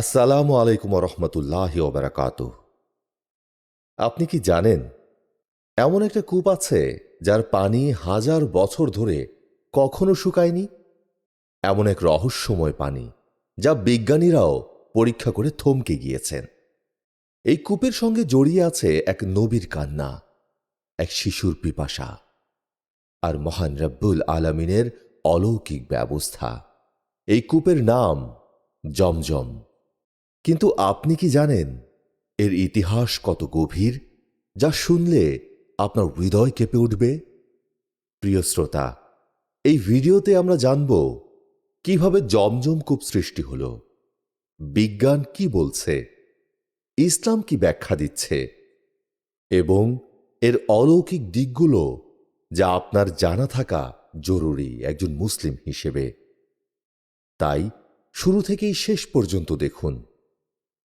আসসালামু আলাইকুম রহমতুল্লাহ ওবরাকাত আপনি কি জানেন, এমন একটা কূপ আছে যার পানি হাজার বছর ধরে কখনো শুকায়নি? এমন এক রহস্যময় পানি যা বিজ্ঞানীরাও পরীক্ষা করে থমকে গিয়েছেন। এই কূপের সঙ্গে জড়িয়ে আছে এক নবীর কান্না, এক শিশুর পিপাসা আর মহান রব্বুল আলমিনের অলৌকিক ব্যবস্থা। এই কূপের নাম জমজম। কিন্তু আপনি কি জানেন, এর ইতিহাস কত গভীর, যা শুনলে আপনার হৃদয় কেঁপে উঠবে? প্রিয় শ্রোতা, এই ভিডিওতে আমরা জানব কীভাবে জমজম কূপ সৃষ্টি হল, বিজ্ঞান কি বলছে, ইসলাম কি ব্যাখ্যা দিচ্ছে, এবং এর অলৌকিক দিকগুলো যা আপনার জানা থাকা জরুরি একজন মুসলিম হিসেবে। তাই শুরু থেকেই শেষ পর্যন্ত দেখুন।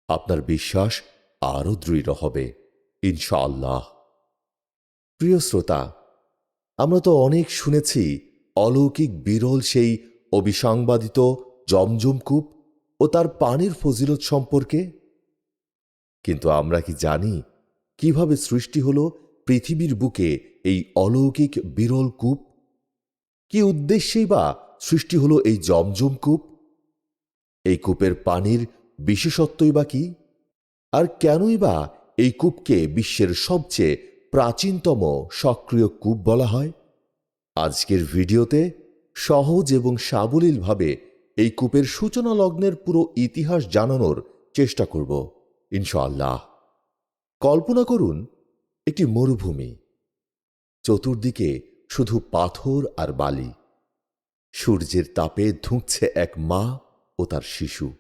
আপনার বিশ্বাস আরও দৃঢ় হবে, ইনশাআল্লাহ। প্রিয় শ্রোতা, আমরা তো অনেক শুনেছি অলৌকিক বিরল সেই অবিসংবাদিত জমজম কূপ ও তার পানির ফজিলত সম্পর্কে। কিন্তু আমরা কি জানি কীভাবে সৃষ্টি হল পৃথিবীর বুকে এই অলৌকিক বিরল কূপ? কি উদ্দেশ্যেই বা সৃষ্টি হল এই জমজম কূপ? এই কূপের পানির বিশেষত্বই বা কি? আর কেনই বা এই কূপকে বিশ্বের সবচেয়ে প্রাচীনতম সক্রিয় কূপ বলা হয়? আজকের ভিডিওতে সহজ এবং সাবলীলভাবে এই কূপের সূচনা লগ্নের পুরো ইতিহাস জানানোর চেষ্টা করব, ইনশাআল্লাহ। কল্পনা করুন, একটি মরুভূমি। চতুর্দিকে শুধু পাথর আর বালি। সূর্যের তাপে ধুঁকছে এক মা ও তার শিশু।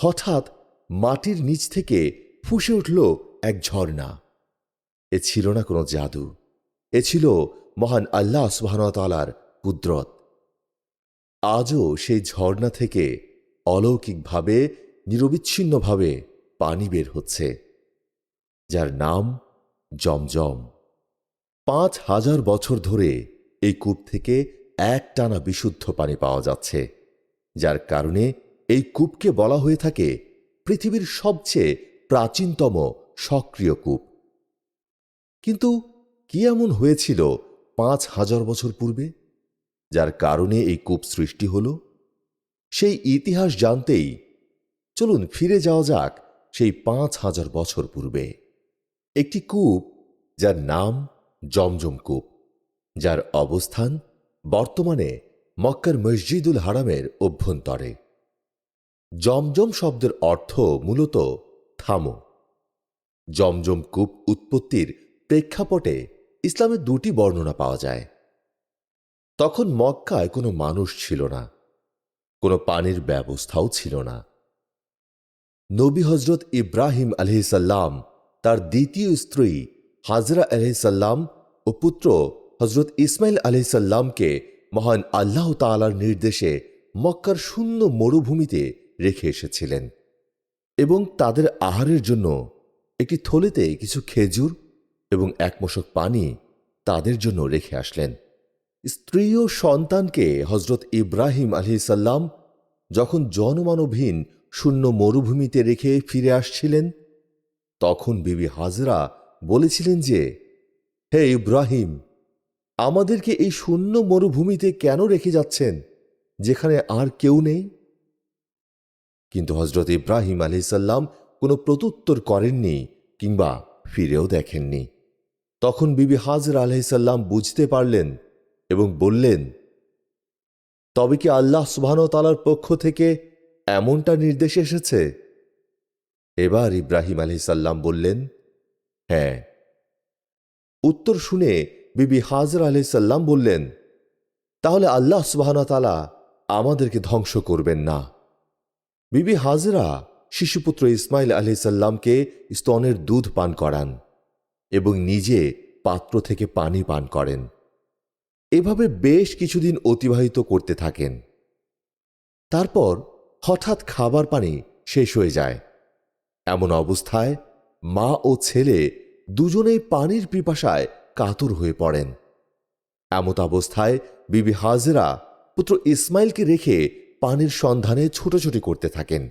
হঠাৎ মাটির নিচ থেকে ফুসে উঠল এক ঝর্ণা। এ ছিল না কোনো জাদু। এ ছিল মহান আল্লাহ সুবাহতালার কুদরত। আজও সেই ঝর্ণা থেকে অলৌকিকভাবে, নিরবিচ্ছিন্নভাবে পানি বের হচ্ছে, যার নাম জমজম। পাঁচ হাজার বছর ধরে এই কূপ থেকে এক টানা বিশুদ্ধ পানি পাওয়া যাচ্ছে, যার কারণে এই কূপকে বলা হয়ে থাকে পৃথিবীর সবচেয়ে প্রাচীনতম সক্রিয় কূপ। কিন্তু কি এমন হয়েছিল পাঁচ হাজার বছর পূর্বে, যার কারণে এই কূপ সৃষ্টি হল? সেই ইতিহাস জানতেই চলুন ফিরে যাওয়া যাক সেই পাঁচ হাজার বছর পূর্বে। একটি কূপ যার নাম জমজম কূপ, যার অবস্থান বর্তমানে মক্কার মসজিদুল হারামের অভ্যন্তরে। জমজম শব্দের অর্থ মূলত থামো। জমজম কূপ উৎপত্তির প্রেক্ষাপটে ইসলামের দুটি বর্ণনা পাওয়া যায়। তখন মক্কায় কোনো মানুষ ছিল না, কোনো পানির ব্যবস্থাও ছিল না। নবী হজরত ইব্রাহিম আলহিসাল্লাম তার দ্বিতীয় স্ত্রী হাজরা আলহিসাল্লাম ও পুত্র হজরত ইসমাইল আলহিসাল্লামকে মহান আল্লাহ তালার নির্দেশে মক্কার শূন্য মরুভূমিতে রেখে এসেছিলেন এবং তাদের আহারের জন্য একটি থলেতে কিছু খেজুর এবং এক মশক পানি তাদের জন্য রেখে আসলেন। স্ত্রী ও সন্তানকে হজরত ইব্রাহিম আলহিসাল্লাম যখন জনমানবহীন শূন্য মরুভূমিতে রেখে ফিরে আসছিলেন, তখন বিবি হাজরা বলেছিলেন যে, হে ইব্রাহিম, আমাদেরকে এই শূন্য মরুভূমিতে কেন রেখে যাচ্ছেন, যেখানে আর কেউ নেই? কিন্তু হজরত ইব্রাহিম আলহিসাল্লাম কোনো প্রত্যুত্তর করেননি কিংবা ফিরেও দেখেননি। তখন বিবি হাজর আলহিসাল্লাম বুঝতে পারলেন এবং বললেন, তবে কি আল্লাহ সুবাহতালার পক্ষ থেকে এমনটা নির্দেশ এসেছে? এবার ইব্রাহিম আলহিসাল্লাম বললেন হ্যাঁ। উত্তর শুনে বিবি হাজর আলহিসাল্লাম বললেন, তাহলে আল্লাহ সুবাহতালা আমাদেরকে ধ্বংস করবেন না। বিবি হাজরা শিশুপুত্র ইসমাইল আলহিসাল্লামকে স্তনের দুধ পান করান এবং নিজে পাত্র থেকে পানি পান করেন। এভাবে বেশ কিছুদিন অতিবাহিত করতে থাকেন। তারপর হঠাৎ খাবার পানি শেষ হয়ে যায়। এমন অবস্থায় মা ও ছেলে দুজনেই পানির পিপাসায় কাতর হয়ে পড়েন। এমত অবস্থায় বিবি হাজরা পুত্র ইসমাইলকে রেখে পানির সন্ধানে ছুটোছুটি করতে থাকেন।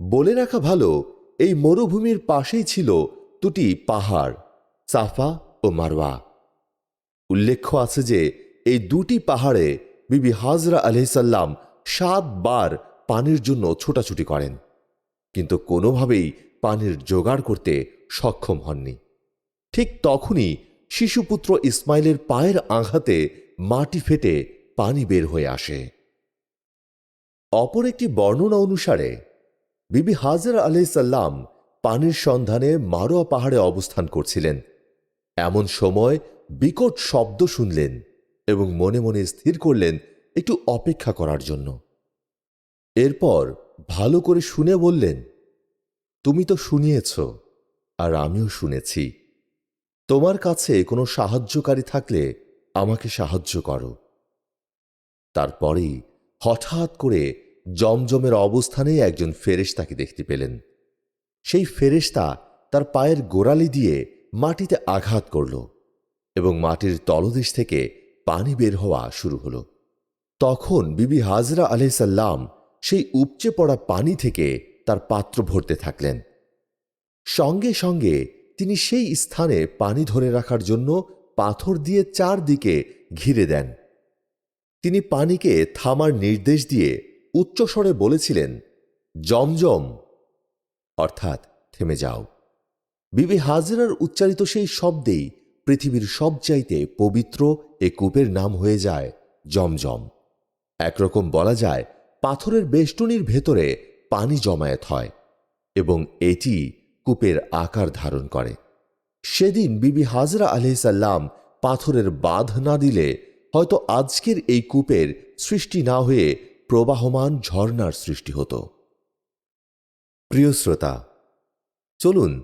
বলে রাখা ভালো, এই মরুভূমির পাশেই ছিল দুটি পাহাড়, সাফা ও মারওয়া। উল্লেখ্য আছে যে, এই দুটি পাহাড়ে বিবি হাজরা আলহিসাল্লাম সাতবার পানির জন্য ছোটাছুটি করেন, কিন্তু কোনোভাবেই পানির জোগাড় করতে সক্ষম হননি। ঠিক তখনই শিশুপুত্র ইসমাইলের পায়ের আঘাতে মাটি ফেটে পানি বের হয়ে আসে। অপর একটি বর্ণনা অনুসারে, বিবি হাজার আলাইসাল্লাম পানির সন্ধানে মারোয়া পাহাড়ে অবস্থান করছিলেন। এমন সময় বিকট শব্দ শুনলেন এবং মনে মনে স্থির করলেন একটু অপেক্ষা করার জন্য। এরপর ভালো করে শুনে বললেন, তুমি তো শুনিয়েছ আর আমিও শুনেছি। তোমার কাছে কোনো সাহায্যকারী থাকলে আমাকে সাহায্য করো। তারপরেই হঠাৎ করে জমজমের অবস্থানে একজন ফেরেশতাকে দেখতে পেলেন। সেই ফেরেশতা তার পায়ের গোড়ালি দিয়ে মাটিতে আঘাত করল এবং মাটির তলদেশ থেকে পানি বের হওয়া শুরু হল। তখন বিবি হাজরা আলাইসাল্লাম সেই উপচে পড়া পানি থেকে তার পাত্র ভরতে থাকলেন। সঙ্গে সঙ্গে তিনি সেই স্থানে পানি ধরে রাখার জন্য পাথর দিয়ে চারদিকে ঘিরে দেন। তিনি পানিকে থামার নির্দেশ দিয়ে উচ্চস্বরে বলেছিলেন, জমজম, অর্থাৎ থেমে যাও। বিবি হাজরার উচ্চারিত সেই শব্দেই পৃথিবীর সবচাইতে পবিত্র এ কূপের নাম হয়ে যায় জমজম। একরকম বলা যায়, পাথরের বেষ্টনীর ভেতরে পানি জমায়েত হয় এবং এটি কূপের আকার ধারণ করে। সেদিন বিবি হাজরা আলহিসাল্লাম পাথরের বাঁধ না দিলে হয়তো আজকের এই কূপের সৃষ্টি না হয়ে প্রবাহমান ঝর্ণার সৃষ্টি হতো। প্রিয় শ্রোতা, চলুন,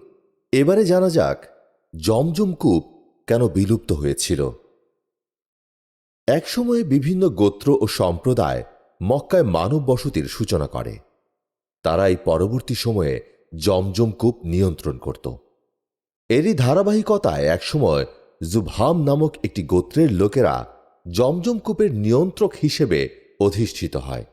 এবারে জানা যাক, জমজম কূপ কেন বিলুপ্ত হয়েছিল। একসময়ে বিভিন্ন গোত্র ও সম্প্রদায় মক্কায় মানব বসতির সূচনা করে। তারা এই পরবর্তী সময়ে জমজম কূপ নিয়ন্ত্রণ করত। এরই ধারাবাহিকতায় একসময় জুভাম নামক একটি গোত্রের লোকেরা জমজম কূপের নিয়ন্ত্রক হিসেবে অধিষ্ঠিত হয়।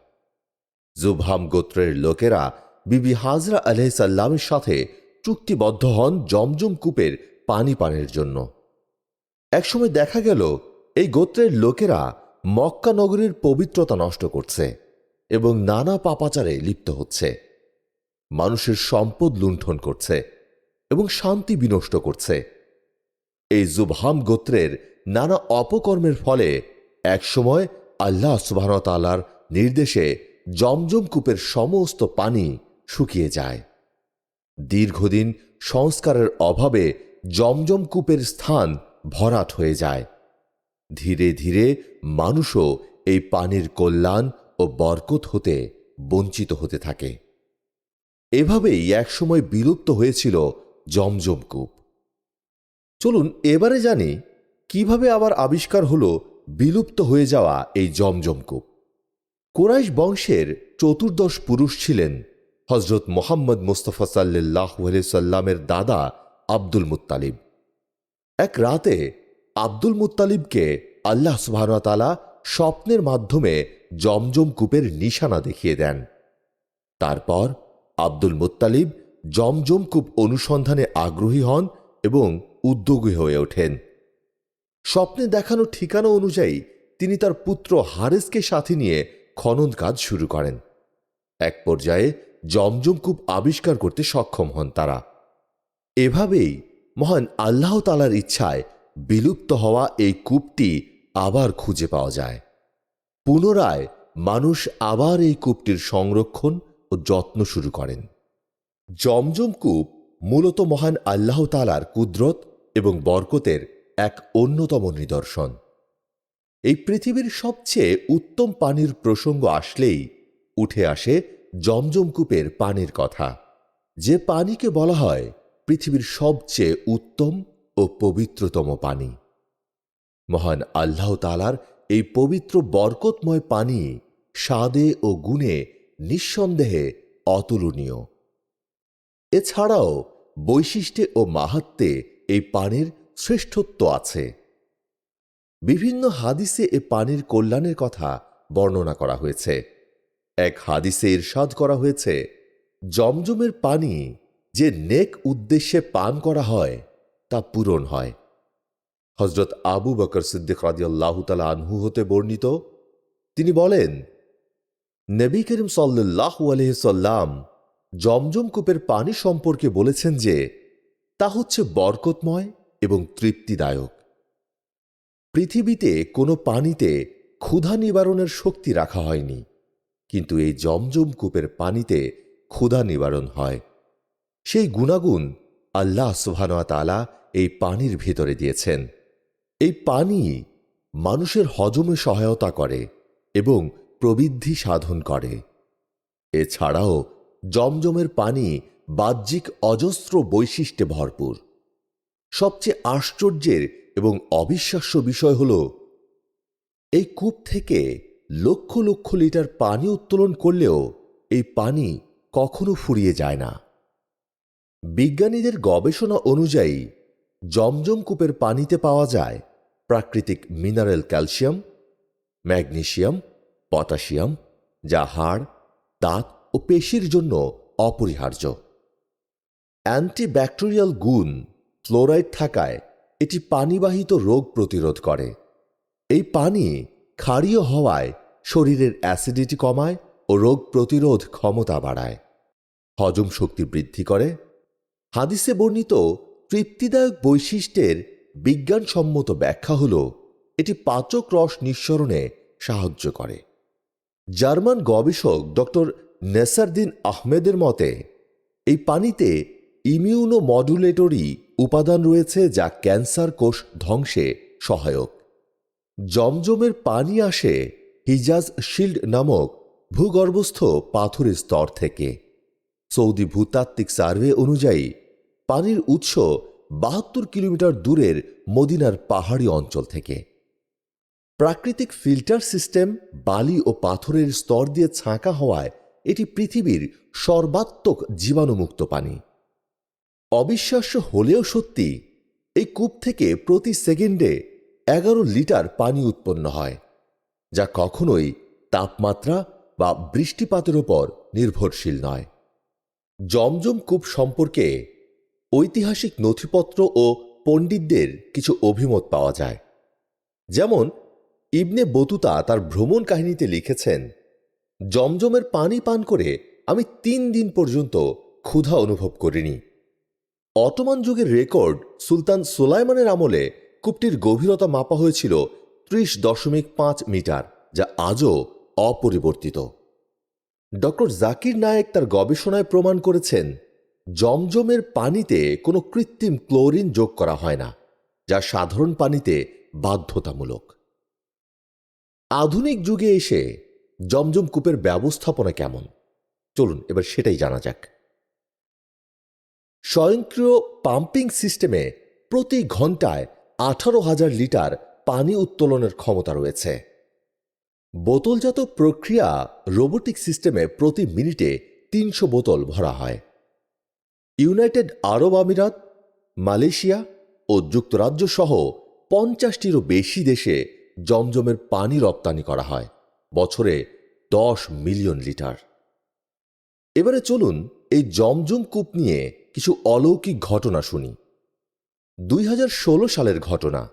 জুভাম গোত্রের লোকেরা বিবি হাজরা আলহিসাল্লামের সাথে চুক্তিবদ্ধ হন জমজম কূপের পানি পানের জন্য। একসময় দেখা গেল, এই গোত্রের লোকেরা মক্কা নগরীর পবিত্রতা নষ্ট করছে এবং নানা পাপাচারে লিপ্ত হচ্ছে। মানুষের সম্পদ লুণ্ঠন করছে এবং শান্তি বিনষ্ট করছে। এই জুবহাম গোত্রের নানা অপকর্মের ফলে একসময় আল্লাহ সুবাহতালার নির্দেশে জমজম কূপের সমস্ত পানি শুকিয়ে যায়। দীর্ঘদিন সংস্কারের অভাবে জমজম কূপের স্থান ভরাট হয়ে যায়। ধীরে ধীরে মানুষও এই পানির কল্যাণ ও বরকত হতে বঞ্চিত হতে থাকে। এভাবেই একসময় বিলুপ্ত হয়েছিল জমজম কূপ। চলুন এবারে জানি কীভাবে আবার আবিষ্কার হলো বিলুপ্ত হয়ে যাওয়া এই জমজম কূপ? কোরাইশ বংশের চতুর্দশ পুরুষ ছিলেন হজরত মোহাম্মদ মুস্তফা সাল্লাহ সাল্লামের দাদা আব্দুল মুতালিব এক রাতে আব্দুল মুত্তালিবকে আল্লাহ সুবাহতালা স্বপ্নের মাধ্যমে জমজম কূপের নিশানা দেখিয়ে দেন। তারপর আব্দুল মুত্তালিব জমজম কূপ অনুসন্ধানে আগ্রহী হন এবং উদ্যোগী হয়ে ওঠেন। স্বপ্নে দেখানো ঠিকানা অনুযায়ী তিনি তার পুত্র হারেসকে সাথে নিয়ে খনন কাজ শুরু করেন। এক পর্যায়ে জমজম কূপ আবিষ্কার করতে সক্ষম হন তারা। এভাবেই মহান আল্লাহ তালার ইচ্ছায় বিলুপ্ত হওয়া এই কূপটি আবার খুঁজে পাওয়া যায়। পুনরায় মানুষ আবার এই কূপটির সংরক্ষণ ও যত্ন শুরু করেন। জমজম কূপ মূলত মহান আল্লাহ তালার কুদরত এবং বরকতের এক অন্যতম নিদর্শন। এই পৃথিবীর সবচেয়ে উত্তম পানির প্রসঙ্গ আসলেই উঠে আসে জমজম কূপের পানির কথা। যে পানিকে বলা হয় পৃথিবীর সবচেয়ে উত্তম ও পবিত্রতম পানি। মহান আল্লাহ তালার এই পবিত্র বরকতময় পানি স্বাদে ও গুণে নিঃসন্দেহে অতুলনীয়। এছাড়াও বৈশিষ্ট্যে ও মাহাত্মে এই পানির শ্রেষ্ঠত্ব আছে। বিভিন্ন হাদিসে এ পানির কল্যাণের কথা বর্ণনা করা হয়েছে। এক হাদিসে ইরশাদ করা হয়েছে, জমজমের পানি যে নেক উদ্দেশ্যে পান করা হয়, তা পূরণ হয়। হজরত আবু বকর সিদ্দিক রাদিয়াল্লাহু তালা আনহু হতে বর্ণিত, তিনি বলেন, নবী করিম সাল্লাহ আলহিসাল্লাম জমজম কূপের পানি সম্পর্কে বলেছেন যে, তা হচ্ছে বরকতময় এবং তৃপ্তিদায়ক। পৃথিবীতে কোনো পানিতে ক্ষুধা নিবারণের শক্তি রাখা হয়নি, কিন্তু এই জমজম কূপের পানিতে ক্ষুধা নিবারণ হয়। সেই গুণাগুণ আল্লাহ সুবহানাহু তালা এই পানির ভিতরে দিয়েছেন। এই পানি মানুষের হজমে সহায়তা করে এবং প্রবৃদ্ধি সাধন করে। এছাড়াও জমজমের পানি বাহ্যিক অজস্র বৈশিষ্ট্যে ভরপুর। সবচেয়ে আশ্চর্যের এবং অবিশ্বাস্য বিষয় হল, এই কূপ থেকে লক্ষ লক্ষ লিটার পানি উত্তোলন করলেও এই পানি কখনো ফুরিয়ে যায় না। বিজ্ঞানীদের গবেষণা অনুযায়ী জমজম কূপের পানিতে পাওয়া যায় প্রাকৃতিক মিনারেল ক্যালসিয়াম ম্যাগনেশিয়াম পটাশিয়াম যা হাড়, দাঁত ও পেশির জন্য অপরিহার্য। অ্যান্টিব্যাকটেরিয়াল গুণ ফ্লোরাইড থাকায় এটি পানিবাহিত রোগ প্রতিরোধ করে। এই পানি ক্ষারীয় হওয়ায় শরীরের অ্যাসিডিটি কমায় ও রোগ প্রতিরোধ ক্ষমতা বাড়ায়। হজম শক্তি বৃদ্ধি করে। হাদিসে বর্ণিত তৃপ্তিদায়ক বৈশিষ্ট্যের বিজ্ঞানসম্মত ব্যাখ্যা হল, এটি পাচক রস নিঃসরণে সাহায্য করে। জার্মান গবেষক ডক্টর নেসারদিন আহমেদের মতে, এই পানিতে ইমিউনো মডুলেটরি উপাদান রয়েছে যা ক্যান্সার কোষ ধ্বংসে সহায়ক। জমজমের পানি আসে হিজাজ শিল্ড নামক ভূগর্ভস্থ পাথরের স্তর থেকে। সৌদি ভূতাত্ত্বিক সার্ভে অনুযায়ী, পানির উৎস বাহাত্তর কিলোমিটার দূরের মদিনার পাহাড়ি অঞ্চল থেকে। প্রাকৃতিক ফিল্টার সিস্টেম বালি ও পাথরের স্তর দিয়ে ছাঁকা হওয়ায় এটি পৃথিবীর সর্বাত্মক জীবাণুমুক্ত পানি। অবিশ্বাস্য হলেও সত্যি, এই কূপ থেকে প্রতি সেকেন্ডে এগারো লিটার পানি উৎপন্ন হয়, যা কখনোই তাপমাত্রা বা বৃষ্টিপাতের উপর নির্ভরশীল নয়। জমজম কূপ সম্পর্কে ঐতিহাসিক নথিপত্র ও পণ্ডিতদের কিছু অভিমত পাওয়া যায়। যেমন, ইবনে বতুতা তার ভ্রমণ কাহিনীতে লিখেছেন, জমজমের পানি পান করে আমি তিন দিন পর্যন্ত ক্ষুধা অনুভব করিনি। অটোমান যুগের রেকর্ড সুলতান সোলাইমানের আমলে কূপটির গভীরতা মাপা হয়েছিল ত্রিশ দশমিক পাঁচ মিটার, যা আজও অপরিবর্তিত। ডক্টর জাকির নায়েক তার গবেষণায় প্রমাণ করেছেন, জমজমের পানিতে কোনো কৃত্রিম ক্লোরিন যোগ করা হয় না, যা সাধারণ পানিতে বাধ্যতামূলক। আধুনিক যুগে এসে জমজম কূপের ব্যবস্থাপনা কেমন? চলুন এবার সেটাই জানা যাক। স্বয়ংক্রিয় পাম্পিং সিস্টেমে প্রতি ঘন্টায় আঠারো হাজার লিটার পানি উত্তোলনের ক্ষমতা রয়েছে। বোতলজাত প্রক্রিয়া রোবোটিক সিস্টেমে প্রতি মিনিটে তিনশো বোতল ভরা হয়। ইউনাইটেড আরব আমিরাত, মালয়েশিয়া ও যুক্তরাজ্য সহ পঞ্চাশটিরও বেশি দেশে জমজমের পানি রপ্তানি করা হয়, বছরে দশ মিলিয়ন লিটার। এবারে চলুন এই জমজম কূপ নিয়ে কিছু অলৌকিক ঘটনা শুনি। দুই হাজার ষোলো সালের ঘটনা।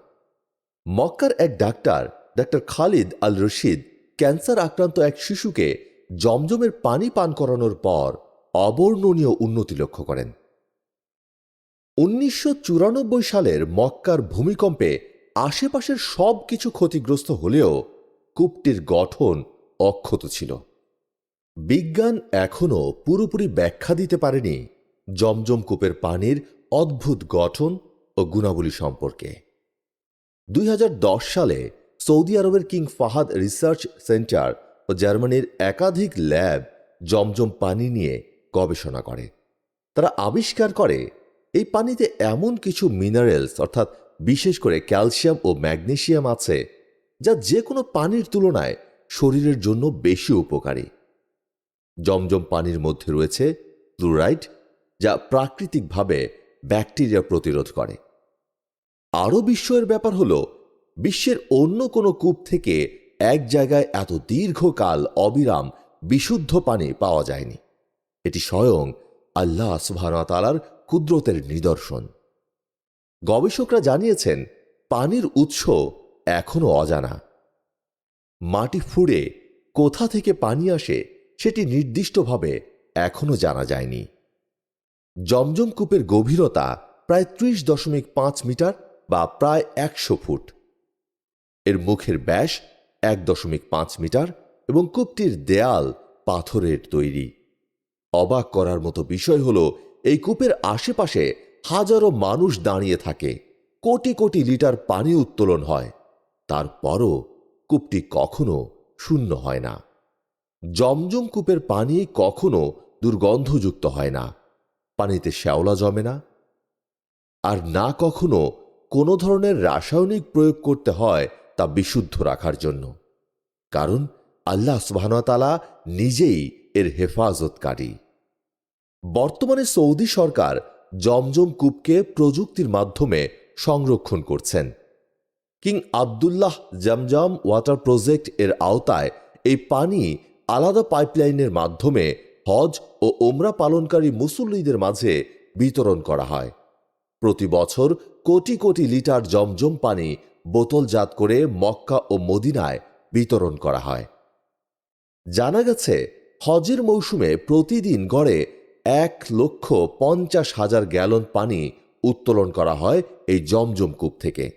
মক্কার এক doctor doctor Khalid Al Rashid cancer আক্রান্ত এক শিশুকে জমজমের পানি পান করানোর পর অবর্ণনীয় উন্নতি লক্ষ্য করেন। উনিশশো চুরানব্বই সালের মক্কার ভূমিকম্পে আশেপাশের সব কিছু ক্ষতিগ্রস্ত হলেও কূপটির গঠন অক্ষত ছিল। বিজ্ঞান এখনও পুরোপুরি ব্যাখ্যা দিতে পারেনি জমজম কূপের পানির অদ্ভুত গঠন ও গুণাবলী সম্পর্কে। দুই হাজার দশ সালে সৌদি আরবের কিং ফাহাদ রিসার্চ সেন্টার ও জার্মানির একাধিক ল্যাব জমজম পানি নিয়ে গবেষণা করে। তারা আবিষ্কার করে এই পানিতে এমন কিছু মিনারেলস অর্থাৎ বিশেষ করে ক্যালসিয়াম ও ম্যাগনেসিয়াম আছে, যা যে কোনো পানির তুলনায় শরীরের জন্য বেশি উপকারী। জমজম পানির মধ্যে রয়েছে ফ্লুরাইড যা প্রাকৃতিকভাবে ব্যাকটেরিয়া প্রতিরোধ করে। আরও বিস্ময়ের ব্যাপার হল, বিশ্বের অন্য কোনো কূপ থেকে এক জায়গায় এত দীর্ঘকাল অবিরাম বিশুদ্ধ পানি পাওয়া যায়নি। এটি স্বয়ং আল্লাহ সুবাহতালার কুদরতের নিদর্শন। গবেষকরা জানিয়েছেন, পানির উৎস এখনও অজানা। মাটি ফুঁড়ে কোথা থেকে পানি আসে সেটি নির্দিষ্টভাবে এখনও জানা যায়নি। জমজম কূপের গভীরতা প্রায় ত্রিশ দশমিক পাঁচ মিটার বা প্রায় একশো ফুট। এর মুখের ব্যাস এক দশমিক পাঁচ মিটার এবং কূপটির দেয়াল পাথরের তৈরি। অবাক করার মতো বিষয় হল, এই কূপের আশেপাশে হাজারো মানুষ দাঁড়িয়ে থাকে। কোটি কোটি লিটার পানি উত্তোলন হয়। তারপরও কূপটি কখনো শূন্য হয় না। জমজম কূপের পানি কখনো দুর্গন্ধযুক্ত হয় না। পানিতে শ্যাওলা জমে না? আর না কখনো কোনো ধরনের রাসায়নিক প্রয়োগ করতে হয় তা বিশুদ্ধ রাখার জন্য। কারণ আল্লাহ সুবাহতালা নিজেই এর হেফাজতকারী। বর্তমানে সৌদি সরকার জমজম কূপকে প্রযুক্তির মাধ্যমে সংরক্ষণ করছেন। King Abdullah Zamzam water project এর আওতায় এই পানি আলাদা পাইপলাইনের মাধ্যমে হজ ও ওমরা পালনকারী মুসল্লিদের মাঝে বিতরণ করা হয়। প্রতি বছর কোটি কোটি লিটার জমজম পানি বোতলজাত করে মক্কা ও মদিনায় বিতরণ করা হয়। জানা গেছে, হজের মৌসুমে প্রতিদিন গড়ে এক লক্ষ পঞ্চাশ হাজার গ্যালন পানি উত্তোলন করা হয় এই জমজম কূপ থেকে।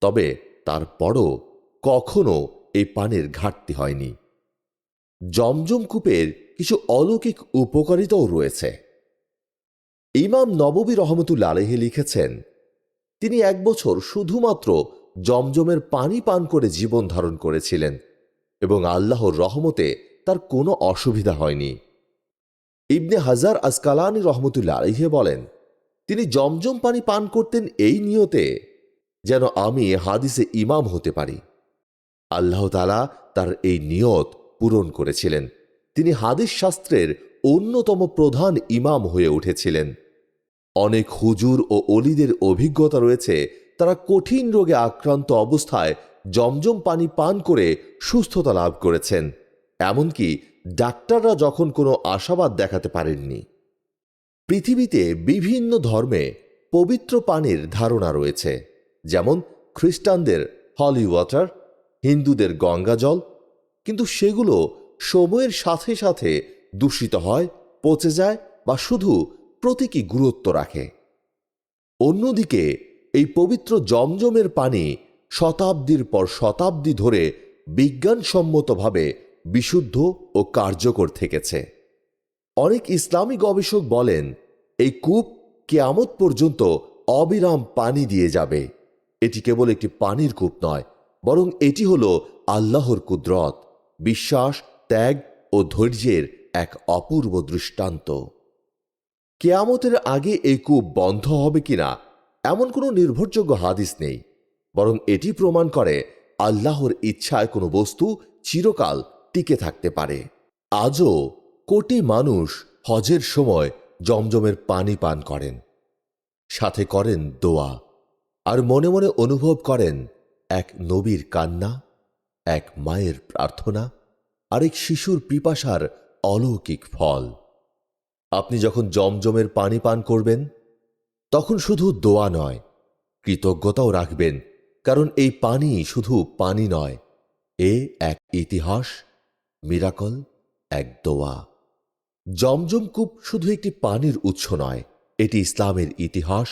তবে তারপরও কখনো এই পানির ঘাটতি হয়নি। জমজম কূপের কিছু অলৌকিক উপকারিতাও রয়েছে। ইমাম নববী রহমতুল্লা আলহে লিখেছেন, তিনি এক বছর শুধুমাত্র জমজমের পানি পান করে জীবন ধারণ করেছিলেন এবং আল্লাহর রহমতে তার কোনো অসুবিধা হয়নি। ইবনে হাজার আসকালানি রহমতুল্লা আলহে বলেন, তিনি জমজম পানি পান করতেন এই নিয়তে যেন আমি হাদিসে ইমাম হতে পারি। আল্লাহ তালা তার এই নিয়ত পূরণ করেছিলেন। তিনি হাদিস শাস্ত্রের অন্যতম প্রধান ইমাম হয়ে উঠেছিলেন। অনেক হুজুর ও অলিদের অভিজ্ঞতা রয়েছে, তারা কঠিন রোগে আক্রান্ত অবস্থায় জমজম পানি পান করে সুস্থতা লাভ করেছেন। এমনকি ডাক্তাররা যখন কোনো আশাবাদ দেখাতে পারেননি। পৃথিবীতে বিভিন্ন ধর্মে পবিত্র পানির ধারণা রয়েছে, যেমন খ্রিস্টানদের হলি ওয়াটার, হিন্দুদের গঙ্গা জল, কিন্তু সেগুলো সময়ের সাথে সাথে দূষিত হয়, পচে যায় বা শুধু প্রতীকী গুরুত্ব রাখে। অন্যদিকে, এই পবিত্র জমজমের পানি শতাব্দীর পর শতাব্দী ধরে বিজ্ঞানসম্মতভাবে বিশুদ্ধ ও কার্যকর থেকেছে। অনেক ইসলামী গবেষক বলেন, এই কূপ কেয়ামত পর্যন্ত অবিরাম পানি দিয়ে যাবে। এটি কেবল একটি পানির কূপ নয়, বরং এটি হল আল্লাহর কুদরত, বিশ্বাস ত্যাগ ও ধৈর্যের এক অপূর্ব দৃষ্টান্ত। কেয়ামতের আগে এই কূপ বন্ধ হবে কিনা এমন কোনো নির্ভরযোগ্য হাদিস নেই, বরং এটি প্রমাণ করে আল্লাহর ইচ্ছায় কোনো বস্তু চিরকাল টিকে থাকতে পারে। আজও কোটি মানুষ হজের সময় জমজমের পানি পান করেন, সাথে করেন দোয়া, আর মনে মনে অনুভব করেন এক নবীর কান্না, এক মায়ের প্রার্থনা আরেক শিশুর পিপাসার অলৌকিক ফল। আপনি যখন জমজমের পানি পান করবেন, তখন শুধু দোয়া নয়, কৃতজ্ঞতাও রাখবেন, কারণ এই পানি শুধু পানি নয়, এ এক ইতিহাস, মিরাকল, এক দোয়া। জমজম কূপ শুধু একটি পানির উৎস নয়, এটি ইসলামের ইতিহাস,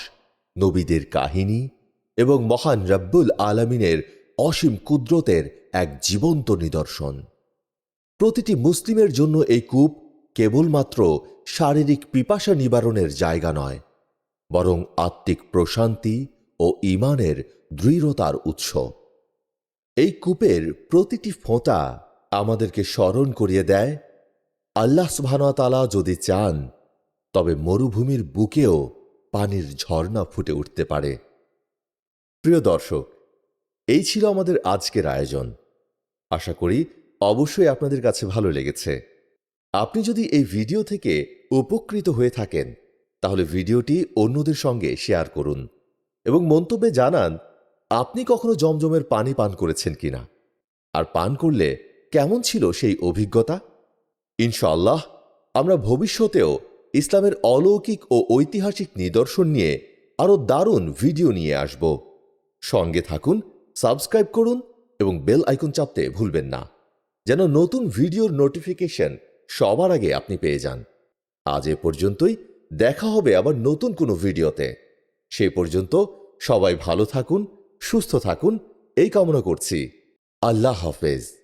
নবীদের কাহিনী এবং মহান রব্বুল আলমিনের অসীম কুদরতের এক জীবন্ত নিদর্শন। প্রতিটি মুসলিমের জন্য এই কূপ কেবলমাত্র শারীরিক পিপাসা নিবারণের জায়গা নয়, বরং আত্মিক প্রশান্তি ও ইমানের দৃঢ়তার উৎস। এই কূপের প্রতিটি ফোঁটা আমাদেরকে স্মরণ করিয়ে দেয়, আল্লাহ সুবহানাতালা যদি চান, তবে মরুভূমির বুকেও পানির ঝর্ণা ফুটে উঠতে পারে। প্রিয় দর্শক, এই ছিল আমাদের আজকের আয়োজন। আশা করি অবশ্যই আপনাদের কাছে ভালো লেগেছে। আপনি যদি এই ভিডিও থেকে উপকৃত হয়ে থাকেন, তাহলে ভিডিওটি অন্যদের সঙ্গে শেয়ার করুন এবং মন্তব্যে জানান, আপনি কখনো জমজমের পানি পান করেছেন কিনা আর পান করলে কেমন ছিল সেই অভিজ্ঞতা? ইনশাআল্লাহ, আমরা ভবিষ্যতেও ইসলামের অলৌকিক ও ঐতিহাসিক নিদর্শন নিয়ে আরও দারুণ ভিডিও নিয়ে আসব। সঙ্গে থাকুন, সাবস্ক্রাইব করুন এবং বেল আইকন চাপতে ভুলবেন না। যেন নতুন ভিডিওর নোটিফিকেশন সবার আগে আপনি পেয়ে যান। আজ এ পর্যন্তই, দেখা হবে আবার নতুন কোনো ভিডিওতে। সে পর্যন্ত সবাই ভালো থাকুন, সুস্থ থাকুন, এই কামনা করছি। আল্লাহ হাফেজ।